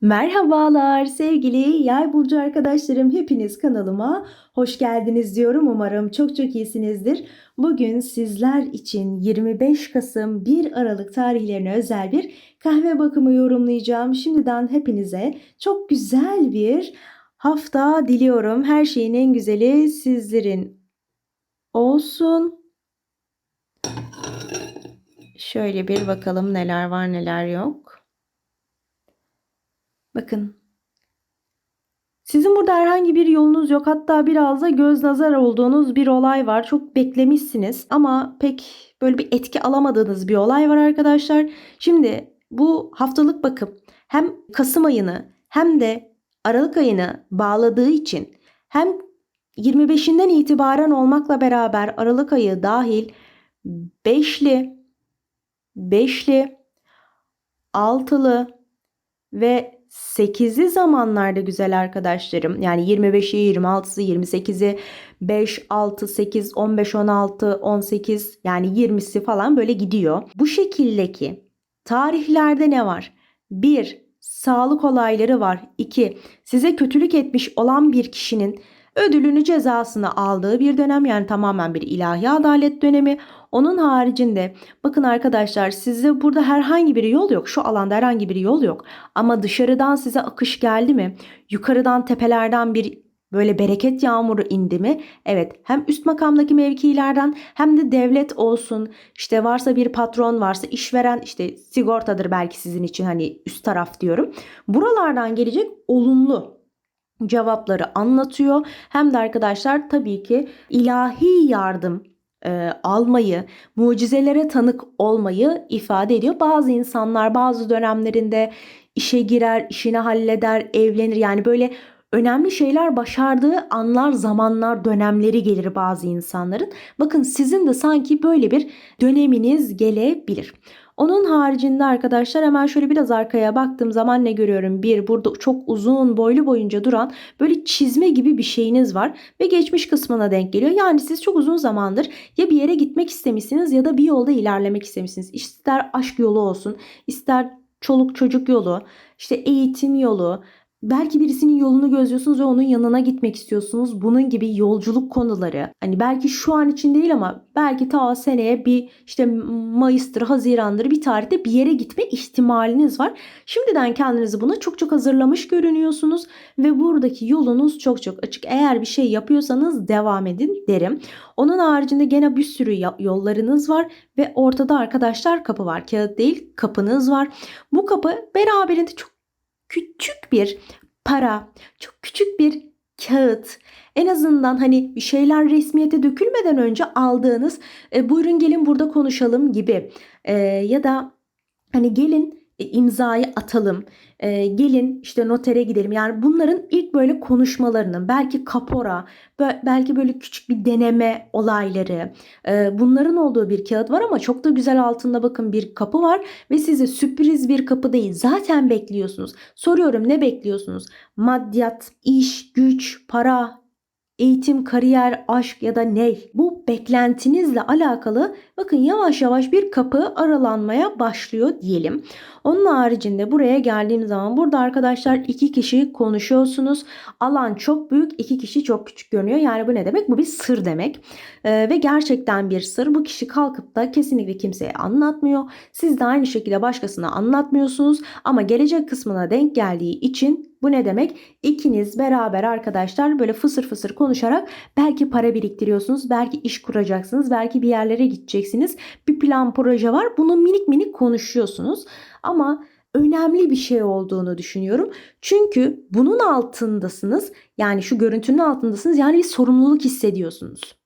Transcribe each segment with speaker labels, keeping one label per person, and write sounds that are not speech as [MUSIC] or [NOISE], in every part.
Speaker 1: Merhabalar sevgili yay burcu arkadaşlarım hepiniz kanalıma hoş geldiniz diyorum umarım çok çok iyisinizdir. Bugün sizler için 25 Kasım 1 Aralık tarihlerine özel bir kahve bakımı yorumlayacağım. Şimdiden hepinize çok güzel bir hafta diliyorum. Her şeyin en güzeli sizlerin olsun. Şöyle bir bakalım neler var neler yok. Bakın. Sizin burada herhangi bir yolunuz yok. Hatta biraz da göz nazar olduğunuz bir olay var. Çok beklemişsiniz ama pek böyle bir etki alamadığınız bir olay var arkadaşlar. Şimdi bu haftalık bakım hem Kasım ayını hem de Aralık ayını bağladığı için hem 25'inden itibaren olmakla beraber Aralık ayı dahil beşli, beşli, altılı ve 8'li zamanlarda güzel arkadaşlarım. Yani 25'i, 26'sı, 28'i, 5, 6, 8, 15, 16, 18 yani 20'si falan böyle gidiyor. Bu şekildeki tarihlerde ne var? 1. Sağlık olayları var. 2. Size kötülük etmiş olan bir kişinin ödülünü cezasını aldığı bir dönem yani tamamen bir ilahi adalet dönemi. Onun haricinde bakın arkadaşlar size burada herhangi bir yol yok. Şu alanda herhangi bir yol yok. Ama dışarıdan size akış geldi mi? Yukarıdan tepelerden bir böyle bereket yağmuru indi mi? Evet hem üst makamdaki mevkilerden hem de devlet olsun işte varsa bir patron varsa işveren işte sigortadır belki sizin için hani üst taraf diyorum. Buralardan gelecek olumlu cevapları anlatıyor. Hem de arkadaşlar tabii ki ilahi yardım e, almayı, mucizelere tanık olmayı ifade ediyor. Bazı insanlar bazı dönemlerinde işe girer, işini halleder, evlenir. Yani böyle önemli şeyler başardığı anlar, zamanlar, dönemleri gelir bazı insanların. Bakın sizin de sanki böyle bir döneminiz gelebilir. Onun haricinde arkadaşlar hemen şöyle biraz arkaya baktığım zaman ne görüyorum? Bir burada çok uzun boylu boyunca duran böyle çizme gibi bir şeyiniz var ve geçmiş kısmına denk geliyor. Yani siz çok uzun zamandır ya bir yere gitmek istemişsiniz ya da bir yolda ilerlemek istemişsiniz. İster aşk yolu olsun, ister çoluk çocuk yolu, işte eğitim yolu, Belki birisinin yolunu gözlüyorsunuz ve onun yanına gitmek istiyorsunuz. Bunun gibi yolculuk konuları. Hani belki şu an için değil ama belki ta seneye bir işte Mayıs'tır, Haziran'dır bir tarihte bir yere gitme ihtimaliniz var. Şimdiden kendinizi buna çok çok hazırlamış görünüyorsunuz ve buradaki yolunuz çok çok açık. Eğer bir şey yapıyorsanız devam edin derim. Onun haricinde gene bir sürü yollarınız var ve ortada arkadaşlar kapı var. Kağıt değil kapınız var. Bu kapı beraberinde çok küçük bir para, çok küçük bir kağıt, en azından hani bir şeyler resmiyete dökülmeden önce aldığınız e, buyurun gelin burada konuşalım gibi. E, ya da hani gelin imzayı atalım. E, gelin işte notere gidelim. Yani bunların ilk böyle konuşmalarının belki kapora, belki böyle küçük bir deneme olayları e, bunların olduğu bir kağıt var ama çok da güzel altında bakın bir kapı var ve size sürpriz bir kapı değil. Zaten bekliyorsunuz. Soruyorum ne bekliyorsunuz? Maddiyat, iş, güç, para, eğitim, kariyer, aşk ya da ne? Bu beklentinizle alakalı bakın yavaş yavaş bir kapı aralanmaya başlıyor diyelim. Onun haricinde buraya geldiğim zaman burada arkadaşlar iki kişi konuşuyorsunuz. Alan çok büyük, iki kişi çok küçük görünüyor. Yani bu ne demek? Bu bir sır demek. Ee, ve gerçekten bir sır. Bu kişi kalkıp da kesinlikle kimseye anlatmıyor. Siz de aynı şekilde başkasına anlatmıyorsunuz. Ama gelecek kısmına denk geldiği için bu ne demek? İkiniz beraber arkadaşlar böyle fısır fısır konuşarak belki para biriktiriyorsunuz, belki iş kuracaksınız, belki bir yerlere gideceksiniz. Bir plan proje var. Bunu minik minik konuşuyorsunuz. Ama önemli bir şey olduğunu düşünüyorum. Çünkü bunun altındasınız. Yani şu görüntünün altındasınız. Yani bir sorumluluk hissediyorsunuz.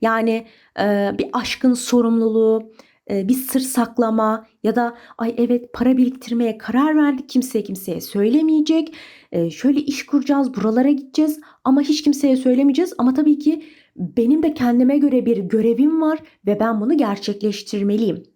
Speaker 1: Yani e, bir aşkın sorumluluğu, bir sır saklama ya da ay evet para biriktirmeye karar verdik kimseye kimseye söylemeyecek. Şöyle iş kuracağız, buralara gideceğiz ama hiç kimseye söylemeyeceğiz. Ama tabii ki benim de kendime göre bir görevim var ve ben bunu gerçekleştirmeliyim.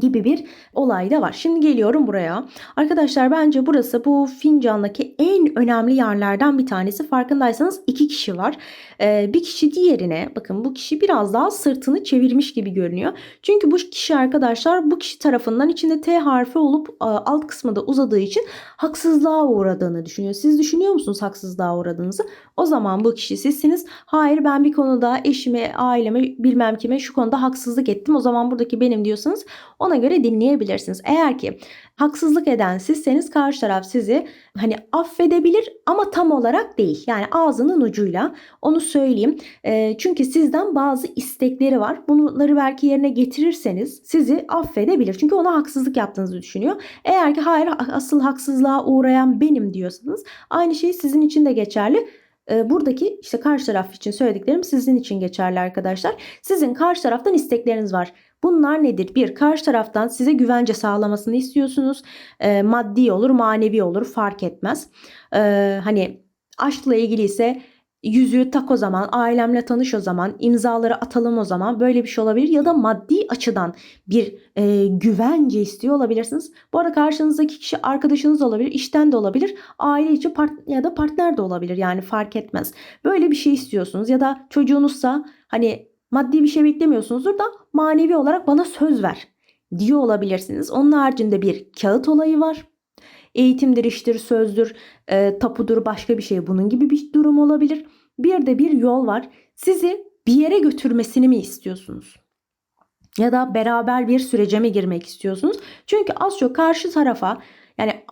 Speaker 1: Gibi bir olay da var. Şimdi geliyorum buraya. Arkadaşlar bence burası bu fincandaki en önemli yerlerden bir tanesi. Farkındaysanız iki kişi var. Ee, bir kişi diğerine bakın bu kişi biraz daha sırtını çevirmiş gibi görünüyor. Çünkü bu kişi arkadaşlar bu kişi tarafından içinde T harfi olup e, alt kısmı da uzadığı için haksızlığa uğradığını düşünüyor. Siz düşünüyor musunuz haksızlığa uğradığınızı? O zaman bu kişi sizsiniz. Hayır ben bir konuda eşime, aileme bilmem kime şu konuda haksızlık ettim. O zaman buradaki benim diyorsanız ona göre dinleyebilirsiniz. Eğer ki haksızlık eden sizseniz karşı taraf sizi hani affedebilir ama tam olarak değil. Yani ağzının ucuyla onu söyleyeyim. E, çünkü sizden bazı istekleri var. Bunları belki yerine getirirseniz sizi affedebilir. Çünkü ona haksızlık yaptığınızı düşünüyor. Eğer ki hayır asıl haksızlığa uğrayan benim diyorsanız aynı şey sizin için de geçerli. Buradaki işte karşı taraf için söylediklerim sizin için geçerli arkadaşlar. Sizin karşı taraftan istekleriniz var. Bunlar nedir? Bir, karşı taraftan size güvence sağlamasını istiyorsunuz. E, maddi olur, manevi olur fark etmez. E, hani aşkla ilgili ise yüzüğü tak o zaman, ailemle tanış o zaman, imzaları atalım o zaman böyle bir şey olabilir. Ya da maddi açıdan bir e, güvence istiyor olabilirsiniz. Bu arada karşınızdaki kişi arkadaşınız olabilir, işten de olabilir, aile içi part ya da partner de olabilir yani fark etmez. Böyle bir şey istiyorsunuz ya da çocuğunuzsa hani maddi bir şey beklemiyorsunuzdur da manevi olarak bana söz ver diyor olabilirsiniz. Onun haricinde bir kağıt olayı var. Eğitimdir, iştir, sözdür, e, tapudur, başka bir şey bunun gibi bir durum olabilir. Bir de bir yol var. Sizi bir yere götürmesini mi istiyorsunuz? Ya da beraber bir sürece mi girmek istiyorsunuz? Çünkü az çok karşı tarafa yani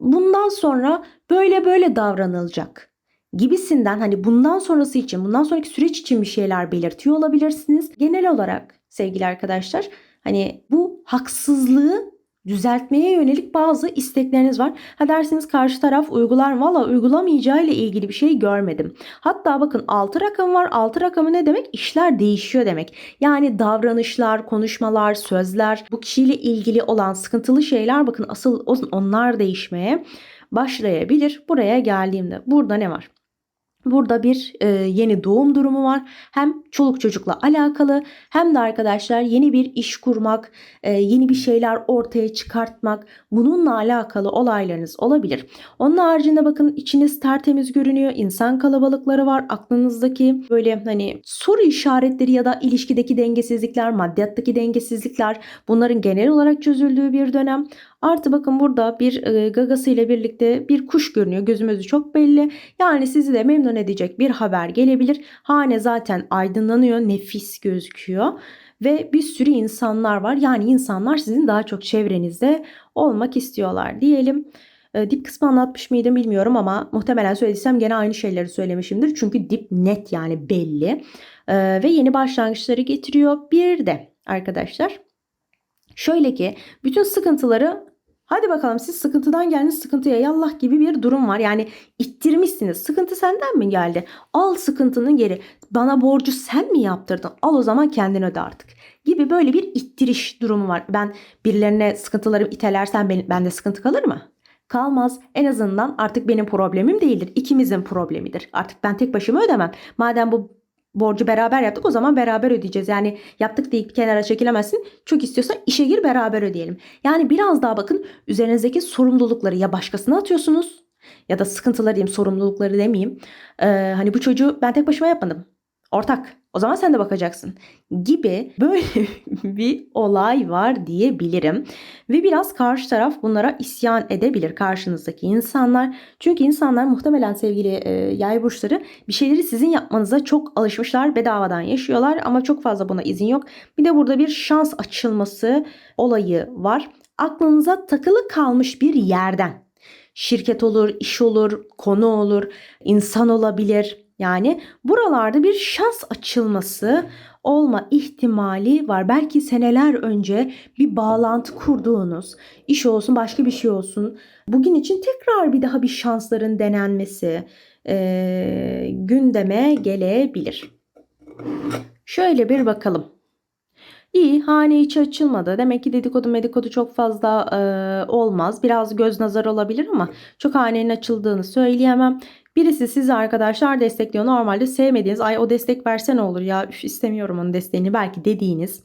Speaker 1: bundan sonra böyle böyle davranılacak gibisinden hani bundan sonrası için, bundan sonraki süreç için bir şeyler belirtiyor olabilirsiniz. Genel olarak sevgili arkadaşlar hani bu haksızlığı düzeltmeye yönelik bazı istekleriniz var. Ha dersiniz karşı taraf uygular valla uygulamayacağı ile ilgili bir şey görmedim. Hatta bakın 6 rakam var. 6 rakamı ne demek? İşler değişiyor demek. Yani davranışlar, konuşmalar, sözler, bu kişiyle ilgili olan sıkıntılı şeyler bakın asıl onlar değişmeye başlayabilir. Buraya geldiğimde burada ne var? Burada bir e, yeni doğum durumu var. Hem çoluk çocukla alakalı hem de arkadaşlar yeni bir iş kurmak, e, yeni bir şeyler ortaya çıkartmak bununla alakalı olaylarınız olabilir. Onun haricinde bakın içiniz tertemiz görünüyor. İnsan kalabalıkları var. Aklınızdaki böyle hani soru işaretleri ya da ilişkideki dengesizlikler, maddiyattaki dengesizlikler bunların genel olarak çözüldüğü bir dönem. Artı bakın burada bir e, gagası ile birlikte bir kuş görünüyor. Gözümüzü çok belli. Yani sizi de memnun edecek bir haber gelebilir. Hane zaten aydınlanıyor. Nefis gözüküyor. Ve bir sürü insanlar var. Yani insanlar sizin daha çok çevrenizde olmak istiyorlar diyelim. E, dip kısmı anlatmış mıydım bilmiyorum ama muhtemelen söylediysem gene aynı şeyleri söylemişimdir. Çünkü dip net yani belli. E, ve yeni başlangıçları getiriyor. Bir de arkadaşlar şöyle ki bütün sıkıntıları Hadi bakalım siz sıkıntıdan geldiniz sıkıntıya yallah gibi bir durum var. Yani ittirmişsiniz. Sıkıntı senden mi geldi? Al sıkıntının geri. Bana borcu sen mi yaptırdın? Al o zaman kendin öde artık. Gibi böyle bir ittiriş durumu var. Ben birilerine sıkıntılarımı itelersen ben, bende sıkıntı kalır mı? Kalmaz. En azından artık benim problemim değildir. İkimizin problemidir. Artık ben tek başıma ödemem. Madem bu borcu beraber yaptık o zaman beraber ödeyeceğiz. Yani yaptık deyip kenara çekilemezsin. Çok istiyorsan işe gir beraber ödeyelim. Yani biraz daha bakın üzerinizdeki sorumlulukları ya başkasına atıyorsunuz ya da sıkıntıları diyeyim sorumlulukları demeyeyim. Ee, hani bu çocuğu ben tek başıma yapmadım. Ortak. O zaman sen de bakacaksın gibi böyle [LAUGHS] bir olay var diyebilirim. Ve biraz karşı taraf bunlara isyan edebilir karşınızdaki insanlar. Çünkü insanlar muhtemelen sevgili e, yay burçları bir şeyleri sizin yapmanıza çok alışmışlar. Bedavadan yaşıyorlar ama çok fazla buna izin yok. Bir de burada bir şans açılması olayı var. Aklınıza takılı kalmış bir yerden. Şirket olur, iş olur, konu olur, insan olabilir yani buralarda bir şans açılması olma ihtimali var. Belki seneler önce bir bağlantı kurduğunuz, iş olsun başka bir şey olsun. Bugün için tekrar bir daha bir şansların denenmesi e, gündeme gelebilir. Şöyle bir bakalım. İyi hane içi açılmadı. Demek ki dedikodu medikodu çok fazla e, olmaz. Biraz göz nazar olabilir ama çok hanenin açıldığını söyleyemem. Birisi sizi arkadaşlar destekliyor. Normalde sevmediğiniz ay o destek verse ne olur ya üf, istemiyorum onun desteğini belki dediğiniz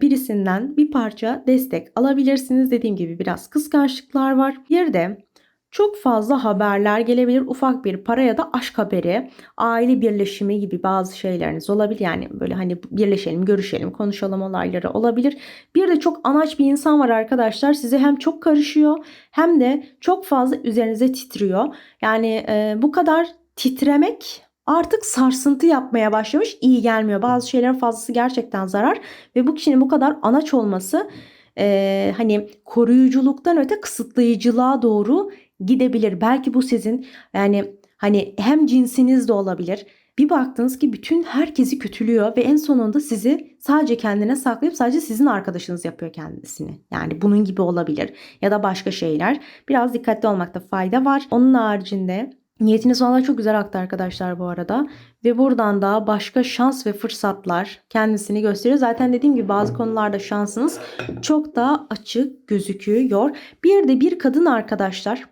Speaker 1: birisinden bir parça destek alabilirsiniz. Dediğim gibi biraz kıskançlıklar var. Bir de çok fazla haberler gelebilir. Ufak bir para ya da aşk haberi, aile birleşimi gibi bazı şeyleriniz olabilir. Yani böyle hani birleşelim, görüşelim, konuşalım olayları olabilir. Bir de çok anaç bir insan var arkadaşlar. Size hem çok karışıyor hem de çok fazla üzerinize titriyor. Yani e, bu kadar titremek artık sarsıntı yapmaya başlamış. iyi gelmiyor. Bazı şeylerin fazlası gerçekten zarar ve bu kişinin bu kadar anaç olması e, hani koruyuculuktan öte kısıtlayıcılığa doğru gidebilir. Belki bu sizin yani hani hem cinsiniz de olabilir. Bir baktınız ki bütün herkesi kötülüyor ve en sonunda sizi sadece kendine saklayıp sadece sizin arkadaşınız yapıyor kendisini. Yani bunun gibi olabilir ya da başka şeyler. Biraz dikkatli olmakta fayda var. Onun haricinde Niyetiniz valla çok güzel aktı arkadaşlar bu arada. Ve buradan da başka şans ve fırsatlar kendisini gösteriyor. Zaten dediğim gibi bazı konularda şansınız çok daha açık gözüküyor. Bir de bir kadın arkadaşlar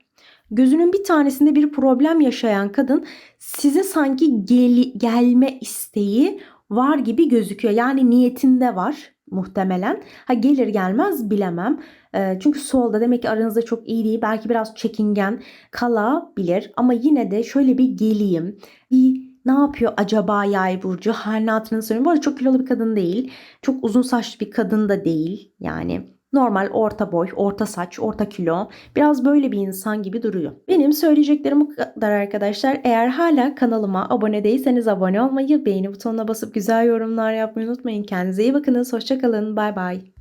Speaker 1: gözünün bir tanesinde bir problem yaşayan kadın size sanki gel gelme isteği var gibi gözüküyor. Yani niyetinde var muhtemelen. Ha gelir gelmez bilemem. E, çünkü solda demek ki aranızda çok iyi değil. Belki biraz çekingen kalabilir. Ama yine de şöyle bir geleyim. Bir ne yapıyor acaba yay burcu? Halini hatırını söyleyeyim. Bu arada çok kilolu bir kadın değil. Çok uzun saçlı bir kadın da değil. Yani Normal orta boy, orta saç, orta kilo. Biraz böyle bir insan gibi duruyor. Benim söyleyeceklerim bu kadar arkadaşlar. Eğer hala kanalıma abone değilseniz abone olmayı, beğeni butonuna basıp güzel yorumlar yapmayı unutmayın. Kendinize iyi bakınız. Hoşçakalın. Bay bay.